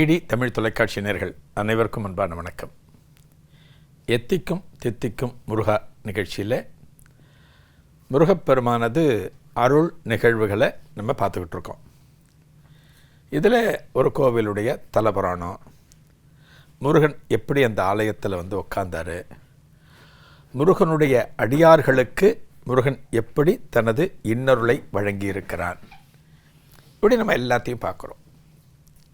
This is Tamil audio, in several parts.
டிடி தமிழ் தொலைக்காட்சி நேர்கள் அனைவருக்கும் அன்பான வணக்கம். எத்திக்கும் தித்திக்கும் முருகா நிகழ்ச்சியில் முருகப்பெருமானது அருள் நிகழ்வுகளை நம்ம பார்த்துக்கிட்டு இருக்கோம். இதில் ஒரு கோவிலுடைய தலபுராணம் முருகன் எப்படி அந்த ஆலயத்தில் வந்து உட்கார்ந்தாரு முருகனுடைய அடியார்களுக்கு முருகன் எப்படி தனது இன்னருளை வழங்கியிருக்கிறான் இப்படி நம்ம எல்லாத்தையும் பார்க்குறோம்.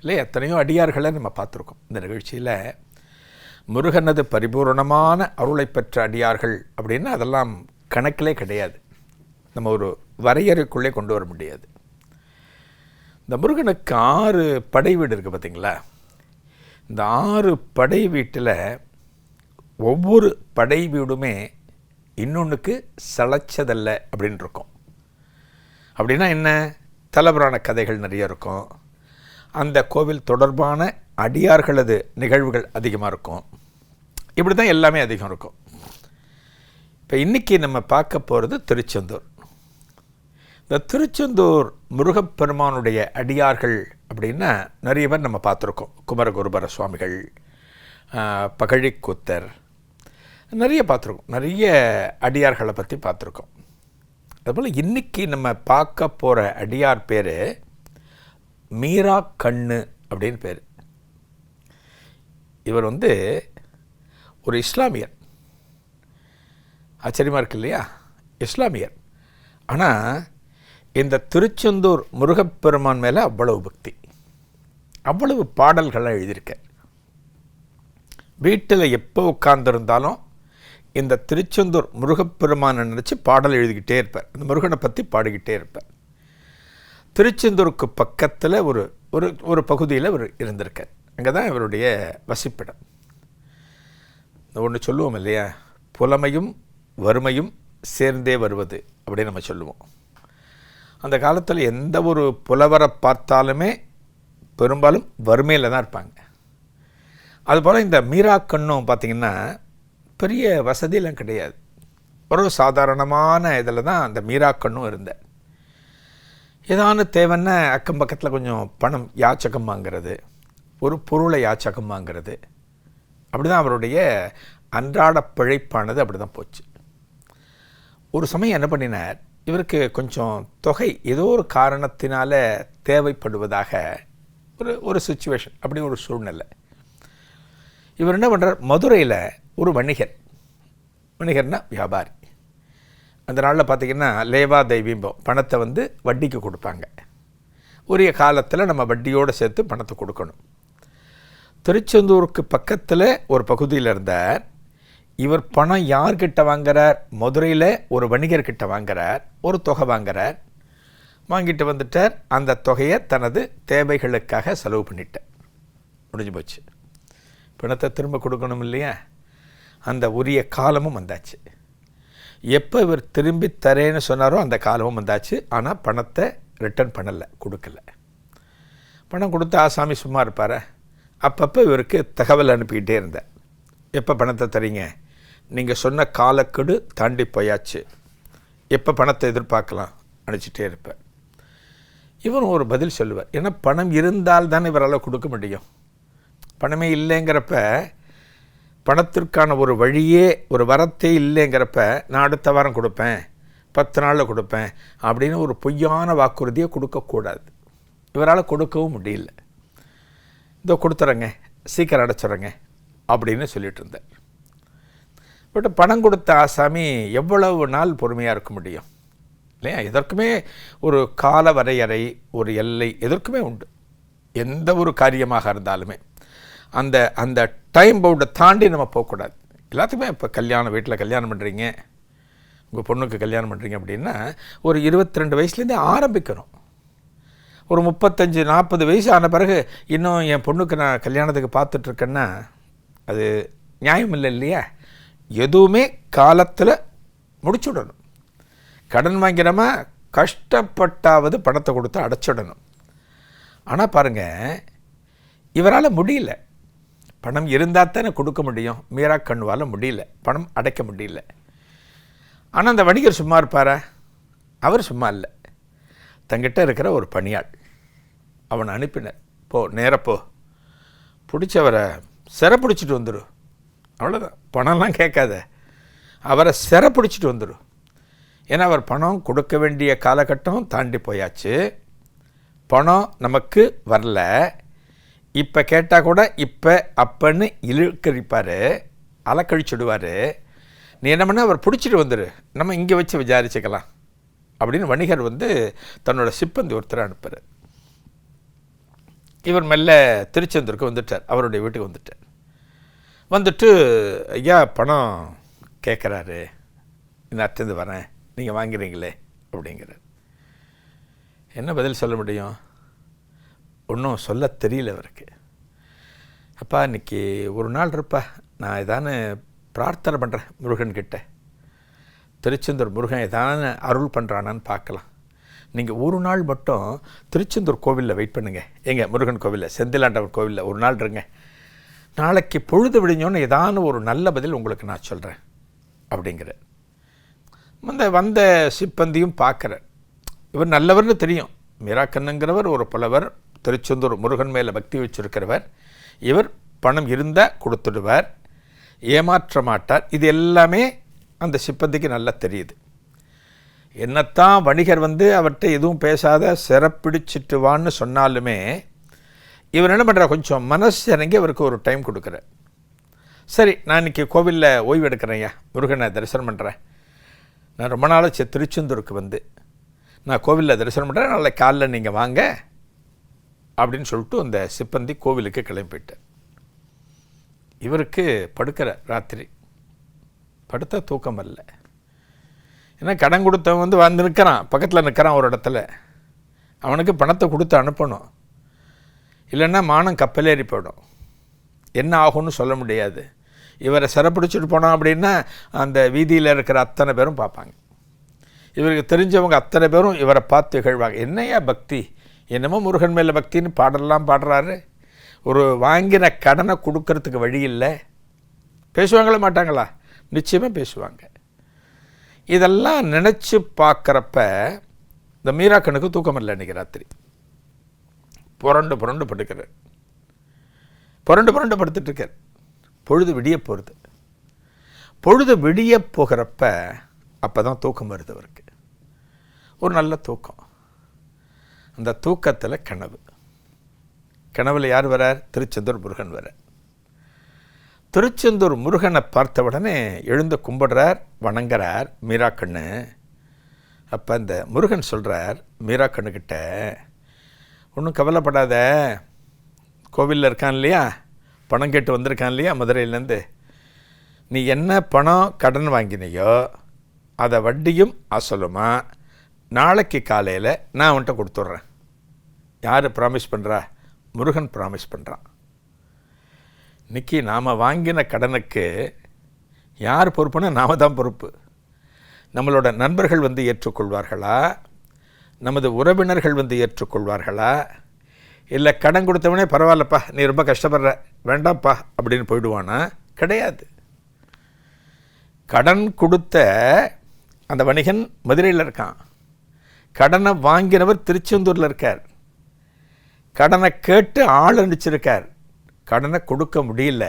இல்லை எத்தனையோ அடியார்களை நம்ம பார்த்துருக்கோம். இந்த நிகழ்ச்சியில் முருகனது பரிபூரணமான அருளை பெற்ற அடியார்கள் அப்படின்னா அதெல்லாம் கணக்கிலே கிடையாது. நம்ம ஒரு வரையறைக்குள்ளே கொண்டு வர முடியாது. இந்த முருகனுக்கு ஆறு படை வீடு இருக்குது பார்த்தீங்களா? இந்த ஆறு படை வீட்டில் ஒவ்வொரு படை வீடுமே இன்னொன்றுக்கு சளைச்சதல்ல அப்படின்னு இருக்கும் அப்படின்னா என்ன? தலைவரான கதைகள் நிறைய இருக்கும். அந்த கோவில் தொடர்பான அடியார்களது நிகழ்வுகள் அதிகமாக இருக்கும். இப்படி தான் எல்லாமே அதிகம் இருக்கும். இப்போ இன்றைக்கி நம்ம பார்க்க போகிறது திருச்செந்தூர். இந்த திருச்செந்தூர் முருகப்பெருமானுடைய அடியார்கள் அப்படின்னா நிறைய பேர் நம்ம பார்த்துருக்கோம். குமரகுருபர சுவாமிகள் பகழிக்கூத்தர் நிறைய பார்த்துருக்கோம். நிறைய அடியார்களை பற்றி பார்த்துருக்கோம். அதுபோல் இன்றைக்கி நம்ம பார்க்க போகிற அடியார் பேர் மீரா கண்ணு அப்படின்னு பேர். இவர் வந்து ஒரு இஸ்லாமியர். ஆச்சரியமாக இருக்கு இல்லையா? இஸ்லாமியர். ஆனால் இந்த திருச்செந்தூர் முருகப்பெருமான் மேலே அவ்வளவு பக்தி. அவ்வளவு பாடல்கள்லாம் எழுதியிருக்கார். வீட்டில் எப்போ உட்கார்ந்துருந்தாலும் இந்த திருச்செந்தூர் முருகப்பெருமானை நினச்சி பாடல் எழுதிக்கிட்டே இருப்பார். இந்த முருகனை பற்றி பாடிக்கிட்டே இருப்பார். திருச்செந்தூருக்கு பக்கத்தில் ஒரு ஒரு ஒரு பகுதியில் இவர் இருந்திருக்கார். அங்கே தான் இவருடைய வசிப்பிடம். ஒன்று சொல்லுவோம் இல்லையா? புலமையும் வறுமையும் சேர்ந்தே வருவது அப்படின்னு நம்ம சொல்லுவோம். அந்த காலத்தில் எந்த ஒரு புலவரை பார்த்தாலுமே பெரும்பாலும் வறுமையில் தான் இருப்பாங்க. அதுபோல் இந்த மீரா கண்ணும் பார்த்திங்கன்னா பெரிய வசதியெலாம் கிடையாது. ஒரு சாதாரணமான இதில் தான் அந்த மீரா கண்ணும் இருந்தேன் ஏதான தேவைன்னா அக்கம் பக்கத்தில் கொஞ்சம் பணம் யாச்சகம் வாங்கிறது ஒரு பொருளை யாச்சகம் வாங்கிறது அப்படி தான் அவருடைய அன்றாட பிழைப்பானது அப்படி தான் போச்சு. ஒரு சமயம் என்ன பண்ணினார் இவருக்கு கொஞ்சம் தொகை ஏதோ ஒரு காரணத்தினால தேவைப்படுவதாக ஒரு ஒரு சுச்சுவேஷன் அப்படி ஒரு சூழ்நிலை. இவர் என்ன பண்ணுறார் மதுரையில் ஒரு வணிகர் வணிகர்னா வியாபாரி. அந்த நாளில் பார்த்திங்கன்னா லேவா தெய்வீம்பம். பணத்தை வந்து வட்டிக்கு கொடுப்பாங்க. உரிய காலத்தில் நம்ம வட்டியோடு சேர்த்து பணத்தை கொடுக்கணும். திருச்செந்தூருக்கு பக்கத்தில் ஒரு பகுதியில் இருந்தார். இவர் பணம் யார்கிட்ட வாங்குறார்? மதுரையில் ஒரு வணிகர்கிட்ட வாங்குறார். ஒரு தொகை வாங்குறார். வாங்கிட்டு வந்துட்டார். அந்த தொகையை தனது தேவைகளுக்காக செலவு பண்ணிட்டார். முடிஞ்சு போச்சு. பணத்தை திரும்ப கொடுக்கணும் இல்லையா? அந்த உரிய காலமும் வந்தாச்சு. எப்போ இவர் திரும்பி தரேன்னு சொன்னாரோ அந்த காலமும் வந்தாச்சு. ஆனால் பணத்தை ரிட்டர்ன் பண்ணலை கொடுக்கல. பணம் கொடுத்து ஆசாமி சும்மா இருப்பார்? அப்பப்போ இவருக்கு தகவல் அனுப்பிக்கிட்டே இருந்தேன் எப்போ பணத்தை தரீங்க? நீங்கள் சொன்ன காலக்கெடு தாண்டி போயாச்சு. எப்போ பணத்தை எதிர்பார்க்கலாம்? அனுப்பிச்சிட்டே இருப்பேன் இவரும் ஒரு பதில் சொல்லுவார். ஏன்னா பணம் இருந்தால் தானே இவரால் கொடுக்க முடியும். பணமே இல்லைங்கிறப்ப பணத்திற்கான ஒரு வழியே ஒரு வரத்தே இல்லைங்கிறப்ப நான் அடுத்த வாரம் கொடுப்பேன் பத்து நாளில் கொடுப்பேன் அப்படின்னு ஒரு பொய்யான வாக்குறுதியை கொடுக்கக்கூடாது. இவரால் கொடுக்கவும் முடியல. இதோ கொடுத்துறேங்க சீக்கிரம் அடைச்சிட்றேங்க அப்படின்னு சொல்லிட்டு இருந்தேன் பட் பணம் கொடுத்த ஆசாமி எவ்வளவு நாள் பொறுமையாக இருக்க முடியும்? இல்லையா? எதற்குமே ஒரு கால வரையறை ஒரு எல்லை எதற்குமே உண்டு. எந்த ஒரு காரியமாக இருந்தாலுமே. அந்த அந்த டைம் பவுண்டை தாண்டி நம்ம போகக்கூடாது எல்லாத்துக்குமே இப்போ கல்யாணம் வீட்டில் கல்யாணம் பண்ணுறீங்க உங்கள் பொண்ணுக்கு கல்யாணம் பண்ணுறீங்க அப்படின்னா ஒரு இருபத்தி ரெண்டு வயசுலேருந்தே ஆரம்பிக்கணும். ஒரு முப்பத்தஞ்சு நாற்பது வயசு ஆன பிறகு இன்னும் என் பொண்ணுக்கு நான் கல்யாணத்துக்கு பார்த்துட்ருக்கேன்னா அது நியாயம் இல்லை இல்லையா? எதுவுமே காலத்தில் முடிச்சுடணும். கடன் வாங்கிறோமா கஷ்டப்பட்டாவது பணத்தை கொடுத்து அடைச்சிடணும். ஆனால் பாருங்கள் இவரால் முடியல. பணம் இருந்தால் தானே கொடுக்க முடியும். மீரா கண்ணுவால் முடியல. பணம் அடைக்க முடியல. ஆனால் அந்த வணிகர் சும்மா இருப்பாரா? அவர் சும்மா இல்லை. தங்கிட்ட இருக்கிற ஒரு பணியாள். அவனை அனுப்பினர் போ நேரப்போ போ. பிடிச்சவரை சிறை பிடிச்சிட்டு வந்துடும் அவ்வளோதான் பணம்லாம் கேட்காத. அவரை சிறை பிடிச்சிட்டு வந்துடும் ஏன்னா அவர் பணம் கொடுக்க வேண்டிய காலகட்டம் தாண்டி போயாச்சு. பணம் நமக்கு வரல. இப்போ கேட்டால் கூட இப்போ அப்பன்னு இழுக்கழிப்பார் அலக்கழிச்சுடுவார். நீ என்ன பண்ண அவர் பிடிச்சிட்டு வந்துடு நம்ம இங்கே வச்சு விசாரிச்சுக்கலாம். அப்படின்னு வணிகர் வந்து தன்னோட சிப்பந்தி ஒருத்தரை அனுப்புகிறார் இவர் மெல்ல திருச்செந்தூருக்கு வந்துட்டார். அவருடைய வீட்டுக்கு வந்துட்டார். வந்துட்டு ஐயா பணம் கேட்குறாரு இந்த அத்தந்து வரேன். நீங்கள் வாங்குறீங்களே? அப்படிங்கிறார். என்ன பதில் சொல்ல முடியும்? ஒன்றும் சொல்ல தெரியல அவருக்கு. அப்பா இன்னைக்கு ஒரு நாள் இருப்பா. நான் ஏதானு பிரார்த்தனை பண்ணுறேன் முருகன்கிட்ட திருச்செந்தூர் முருகன் ஏதான அருள் பண்ணுறானான்னு பார்க்கலாம். நீங்கள் ஒரு நாள் மட்டும் திருச்செந்தூர் கோவிலில் வெயிட் பண்ணுங்க. எங்கள் முருகன் கோவிலில் செந்திலாண்டவர் கோவிலில் ஒரு நாள் இருங்க. நாளைக்கு பொழுது விடிஞ்சோன்னு ஏதான ஒரு நல்ல பதில் உங்களுக்கு நான் சொல்கிறேன் அப்படிங்கிற அந்த வந்த சிப்பந்தியும் பார்க்குறேன் இவர் நல்லவர்னு தெரியும். மீராக்கண்ணுங்கிறவர் ஒரு புலவர். திருச்செந்தூர் முருகன் மேலே பக்தி வச்சிருக்கிறவர். இவர் பணம் இருந்தால் கொடுத்துடுவார். ஏமாற்ற மாட்டார் இது எல்லாமே அந்த சிப்பந்திக்கு நல்லா தெரியுது. என்னத்தான் வணிகர் வந்து அவர்கிட்ட எதுவும் பேசாத சிறப்பிடிச்சிட்டு வான்னு சொன்னாலுமே இவர் என்ன பண்ணுறார் கொஞ்சம் மனசு இறங்கி அவருக்கு ஒரு டைம் கொடுக்குறார். சரி நான் இன்றைக்கி கோவிலில் ஓய்வு எடுக்கிறேன்யா. முருகனை தரிசனம் பண்ணுறேன் நான் ரொம்ப நாளாச்சு திருச்செந்தூருக்கு வந்து. நான் கோவிலில் தரிசனம் பண்ணுறேன் நாளைக்கு காலைல நீங்கள் வாங்க. அப்படின்னு சொல்லிட்டு அந்த சிப்பந்தி கோவிலுக்கு கிளம்பிட்டார் இவருக்கு படுக்கிற ராத்திரி. படுத்த தூக்கம் அல்ல ஏன்னா கடன் கொடுத்தவன் வந்து வந்து நிற்கிறான். பக்கத்தில் நிற்கிறான் ஒரு இடத்துல. அவனுக்கு பணத்தை கொடுத்து அனுப்பணும். இல்லைன்னா மானம் கப்பலேறி போயிடும். என்ன ஆகும்னு சொல்ல முடியாது. இவரை சிறப்பிடிச்சிட்டு போனோம் அப்படின்னா அந்த வீதியில் இருக்கிற அத்தனை பேரும் பார்ப்பாங்க. இவருக்கு தெரிஞ்சவங்க அத்தனை பேரும் இவரை பார்த்து இகழ்வாங்க. என்னையா பக்தி? என்னமோ முருகன் மேலே பக்தின்னு பாடலாம் பாடுறாரு. ஒரு வாங்கின கடனை கொடுக்கறதுக்கு வழி இல்லை. பேசுவாங்களா மாட்டாங்களா? நிச்சயமாக பேசுவாங்க. இதெல்லாம் நினச்சி பார்க்குறப்ப இந்த மீராக்கனுக்கு தூக்கம் இல்லை இன்றைக்கி ராத்திரி. புரண்டு புரண்டு படுக்கிறார். புரண்டு புரண்டு படுத்துட்ருக்கார் பொழுது விடிய போகிறது பொழுது விடிய போகிறப்ப அப்போ தான் தூக்கம் வருது அவருக்கு. ஒரு நல்ல தூக்கம். அந்த தூக்கத்தில் கனவு. கனவில் யார் வரார்? திருச்செந்தூர் முருகன் வர. திருச்செந்தூர் முருகனை பார்த்த உடனே எழுந்து கும்பிடுறார் வணங்குறார் மீராக்கண்ணு அப்போ அந்த முருகன் சொல்கிறார் மீராக்கண்ணுக்கிட்ட ஒன்றும் கவலைப்படாத. கோவிலில் இருக்கான் இல்லையா? பணம் கேட்டு வந்திருக்கான் இல்லையா மதுரையிலேருந்து? நீ என்ன பணம் கடன் வாங்கினியோ அதை வட்டியும் அசலுமா? நாளைக்கு காலையில் நான் அவன்கிட்ட கொடுத்துட்றேன். யார் ப்ராமிஸ் பண்ணுறா முருகன் ப்ராமிஸ் பண்ணுறான் இன்னைக்கு நாம் வாங்கின கடனுக்கு யார் பொறுப்புனா நாம தான் பொறுப்பு. நம்மளோட நண்பர்கள் வந்து ஏற்றுக்கொள்வார்களா? நமது உறவினர்கள் வந்து ஏற்றுக்கொள்வார்களா? இல்லை கடன் கொடுத்தவனே பரவாயில்லப்பா நீ ரொம்ப கஷ்டப்படுற வேண்டாம்ப்பா அப்படின்னு போயிடுவானா? கிடையாது. கடன் கொடுத்த அந்த வணிகன் மதுரையில் இருக்கான். கடனை வாங்கினவர் திருச்செந்தூரில் இருக்கார். கடனை கேட்டு ஆள் அனுப்பிச்சிருக்கார். கடனை கொடுக்க முடியல.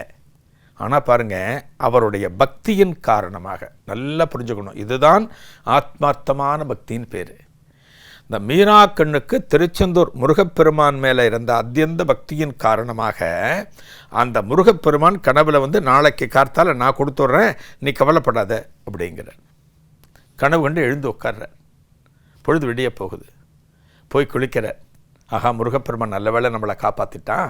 ஆனால் பாருங்கள் அவருடைய பக்தியின் காரணமாக நல்லா புரிஞ்சுக்கணும். இதுதான் ஆத்மார்த்தமான பக்தின்னு பேர். இந்த மீனா கண்ணுக்கு திருச்செந்தூர் முருகப்பெருமான் மேலே இருந்த அத்தியந்த பக்தியின் காரணமாக அந்த முருகப்பெருமான் கனவில் வந்து நாளைக்கு கார்த்தால் நான் கொடுத்துட்றேன் நீ கவலைப்படாத அப்படிங்கிற கனவு கண்டு எழுந்து உட்கார்ற பொழுது விடிய போகுது. போய் குளிக்கிறார் ஆஹா முருகப்பெருமான் நல்ல வேளை நம்மளை காப்பாற்றிட்டான்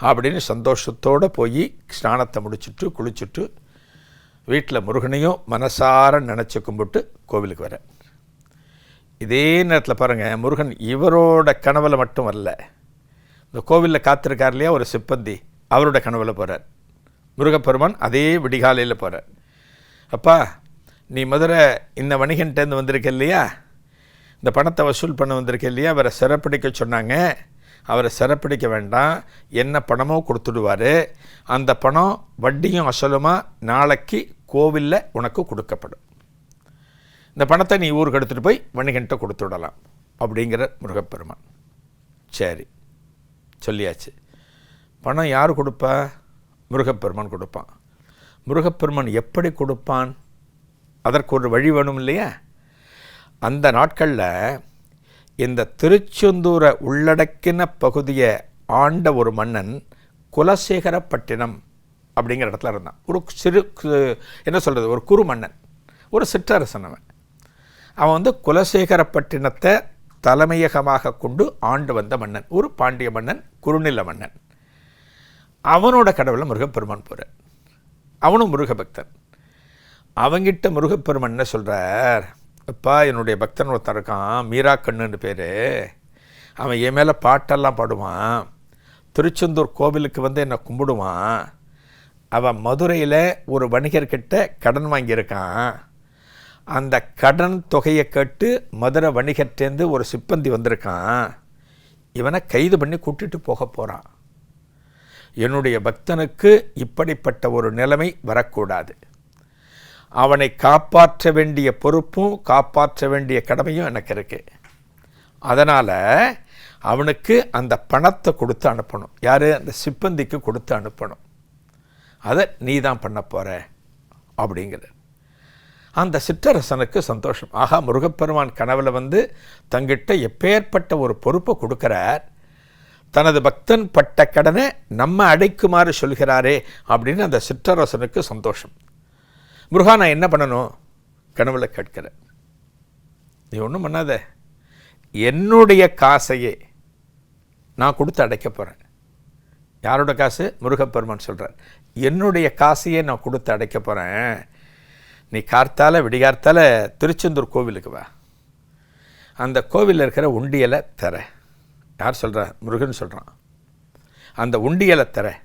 அப்படின்னு சந்தோஷத்தோடு போய் ஸ்நானத்தை முடிச்சுட்டு குளிச்சுட்டு வீட்டில் முருகனையும் மனசார நினச்சி கும்பிட்டு கோவிலுக்கு வரேன் இதே நேரத்தில் பாருங்கள் முருகன் இவரோட கனவில் மட்டும் வரல இந்த கோவிலில் காத்திருக்கார் இல்லையா ஒரு சிப்பந்தி. அவரோட கனவில் போகிறார் முருகப்பெருமான் அதே விடிகாலையில் போகிறார் அப்பா நீ மதுரை இந்த வணிகன்ட்டேருந்து வந்திருக்க இல்லையா? இந்த பணத்தை வசூல் பண்ண வந்திருக்க இல்லையா? அவரை சிறப்பிடிக்க சொன்னாங்க. அவரை சிறப்பிடிக்க வேண்டாம். என்ன பணமோ கொடுத்துடுவார். அந்த பணம் வட்டியும் அசலுமாக நாளைக்கு கோவிலில் உனக்கு கொடுக்கப்படும். இந்த பணத்தை நீ ஊருக்கு எடுத்துகிட்டு போய் வணிகன்ட்ட கொடுத்து விடலாம் அப்படிங்கிற முருகப்பெருமான். சரி. சொல்லியாச்சு. பணம் யார் கொடுப்பா? முருகப்பெருமான் கொடுப்பான். முருகப்பெருமான் எப்படி கொடுப்பான்? அதற்கு ஒரு வழி வேணும் இல்லையா? அந்த நாட்களில் இந்த திருச்செந்தூரை உள்ளடக்கின பகுதியை ஆண்ட ஒரு மன்னன் குலசேகரப்பட்டினம் அப்படிங்கிற இடத்துல இருந்தான். ஒரு சிறு கு- என்ன சொல்கிறது ஒரு குறு மன்னன். ஒரு சிற்றரசன் அவன். அவன் வந்து குலசேகரப்பட்டினத்தை தலைமையகமாக கொண்டு ஆண்டு வந்த மன்னன். ஒரு பாண்டிய மன்னன் குறுநில மன்னன். அவனோட கடவுளை முருகப்பெருமான் போகிறார் அவனும் முருகபக்தன். அவங்கிட்ட முருகப்பெருமான் என்ன சொல்கிறார் அப்பா என்னுடைய பக்தன் ஒருத்தன் இருக்கான் மீரா கண்ணுன்னு பேர். அவன் என் மேலே பாட்டெல்லாம் பாடுவான். திருச்செந்தூர் கோவிலுக்கு வந்து என்னை கும்பிடுவான். அவன் மதுரையில் ஒரு வணிகர்கிட்ட கடன் வாங்கியிருக்கான். அந்த கடன் தொகையை கேட்டு மதுரை வணிகர்ட்டேருந்து ஒரு சிப்பந்தி வந்திருக்கான். இவனை கைது பண்ணி கூட்டிட்டு போக போகிறான் என்னுடைய பக்தனுக்கு இப்படிப்பட்ட ஒரு நிலைமை வரக்கூடாது. அவனை காப்பாற்ற வேண்டிய பொறுப்பும் காப்பாற்ற வேண்டிய கடமையும் எனக்கு இருக்கு. அதனால் அவனுக்கு அந்த பணத்தை கொடுத்து அனுப்பணும். யார்? அந்த சிப்பந்திக்கு கொடுத்து அனுப்பணும். அதை நீ தான் பண்ண போகிற அப்படிங்கிற அந்த சிற்றரசனுக்கு சந்தோஷம். ஆகா முருகப்பெருமான் கனவில் வந்து தங்கிட்ட எப்பேற்பட்ட ஒரு பொறுப்பை கொடுக்குறார். தனது பக்தன் பட்ட கடனை நம்ம அடைக்குமாறு சொல்கிறாரே அப்படின்னு அந்த சிற்றரசனுக்கு சந்தோஷம். முருகா நான் என்ன பண்ணணும்? கனவுல கேட்கிறேன் நீ ஒன்றும் பண்ணாத. என்னுடைய காசையே நான் கொடுத்து அடைக்க போகிறேன் யாரோட காசு? முருகப்பெருமான் சொல்கிறார் என்னுடைய காசையே நான் கொடுத்து அடைக்க போகிறேன் நீ கார்த்தால விடிகார்த்தால திருச்செந்தூர் கோவிலுக்கு வா. அந்த கோவிலில் இருக்கிற உண்டியலை தர. யார் சொல்கிறா முருகன் சொல்கிறான் அந்த உண்டியலை தர.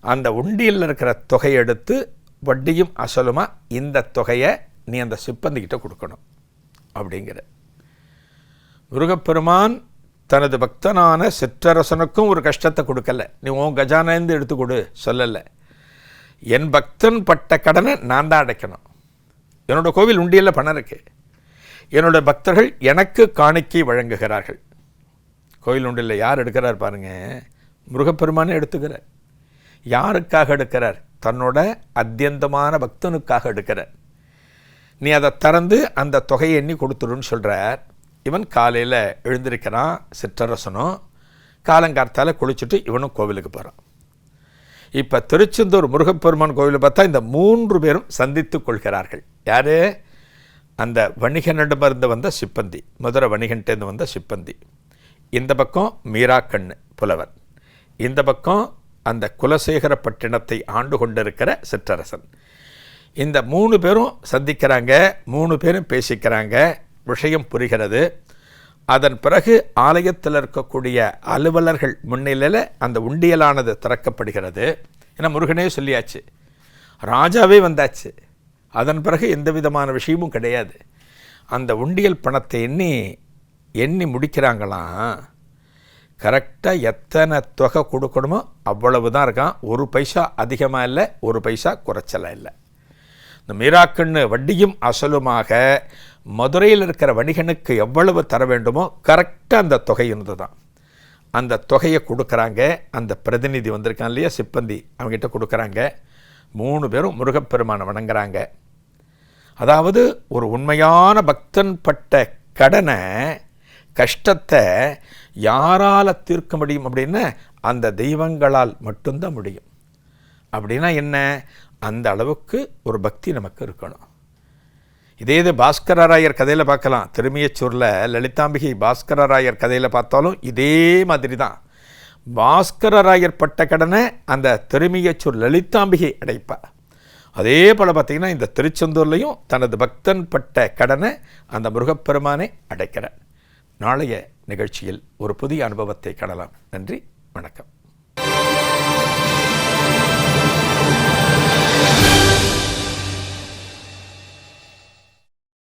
அந்த உண்டியலில் இருக்கிற தொகையை எடுத்து வட்டியும் அசலுமா இந்த தொகையை நீ அந்த சிப்பந்திக்கிட்ட கொடுக்கணும் அப்படிங்கிற. முருகப்பெருமான் தனது பக்தனான சிற்றரசனுக்கும் ஒரு கஷ்டத்தை கொடுக்கல. நீ உன் கஜானேந்து எடுத்து கொடு சொல்லலை. என் பக்தன் பட்ட கடனை நான் தான் அடைக்கணும். என்னோட கோவில் உண்டியில் பணம் இருக்கு. என்னோட பக்தர்கள் எனக்கு காணிக்கை வழங்குகிறார்கள். கோயில் உண்டியலில் யார் எடுக்கிறார் பாருங்கள் முருகப்பெருமானே எடுத்துக்கிறார். யாருக்காக எடுக்கிறார்? தன்னோட அத்தியந்தமான பக்தனுக்காக எடுக்கிறார் நீ அதை திறந்து அந்த தொகையை எண்ணி கொடுத்துருன்னு சொல்கிறார் இவன் காலையில் எழுந்திருக்கிறான் சிற்றரசனும் காலங்கார்த்தால் குளிச்சுட்டு இவனும் கோவிலுக்கு போகிறான் இப்போ திருச்செந்தூர் முருகப்பெருமான் கோவிலை பார்த்தா இந்த மூன்று பேரும் சந்தித்து கொள்கிறார்கள். யார்? அந்த வணிகனிடமிருந்து வந்த சிப்பந்தி மதுரை வணிகன்டேருந்து வந்த சிப்பந்தி. இந்த பக்கம் மீராக்கண்ணு புலவர். இந்த பக்கம் அந்த குலசேகரப்பட்டினத்தை ஆண்டு கொண்டிருக்கிற சிற்றரசன். இந்த மூணு பேரும் சந்திக்கிறாங்க மூணு பேரும் பேசிக்கிறாங்க விஷயம் புரிகிறது. அதன் பிறகு ஆலயத்தில் இருக்கக்கூடிய அலுவலர்கள் முன்னிலையில் அந்த உண்டியலானது திறக்கப்படுகிறது. ஏன்னா முருகனே சொல்லியாச்சு ராஜாவே வந்தாச்சு. அதன் பிறகு எந்த விதமான விஷயமும் கிடையாது. அந்த உண்டியல் பணத்தை எண்ணி எண்ணி முடிக்கிறாங்களாம். கரெக்டாக எத்தனை தொகை கொடுக்கணுமோ அவ்வளவு தான் இருக்கான். ஒரு பைசா அதிகமாக இல்லை ஒரு பைசா குறைச்சலாக இல்லை. இந்த மீராக்கண்ணு வட்டியும் அசலுமாக மதுரையில் இருக்கிற வணிகனுக்கு எவ்வளவு தர வேண்டுமோ கரெக்டாக அந்த தொகை இருந்து தான் அந்த தொகையை கொடுக்குறாங்க. அந்த பிரதிநிதி வந்திருக்கான் இல்லையா சிப்பந்தி அவங்ககிட்ட கொடுக்குறாங்க. மூணு பேரும் முருகப்பெருமானை வணங்குறாங்க. அதாவது ஒரு உண்மையான பக்தன் பட்ட கடனை கஷ்டத்தை யாரால் தீர்க்க முடியும் அப்படின்னா அந்த தெய்வங்களால் மட்டும்தான் முடியும். அப்படின்னா என்ன? அந்த அளவுக்கு ஒரு பக்தி நமக்கு இருக்கணும். இதே இது பாஸ்கரராயர் கதையில் பார்க்கலாம். திருமியச்சூரில் லலிதாம்பிகை பாஸ்கரராயர் கதையில் பார்த்தாலும் இதே மாதிரி தான் பாஸ்கரராயர் பட்ட கடனை அந்த திருமியச்சூர் லலிதாம்பிகை அடைப்பா அதே போல் பார்த்திங்கன்னா இந்த திருச்செந்தூர்லேயும் தனது பக்தன் பட்ட கடனை அந்த முருகப்பெருமானே அடைக்கிறார். நாளைய நிகழ்ச்சியில் ஒரு புதிய அனுபவத்தை காணலாம். நன்றி வணக்கம்.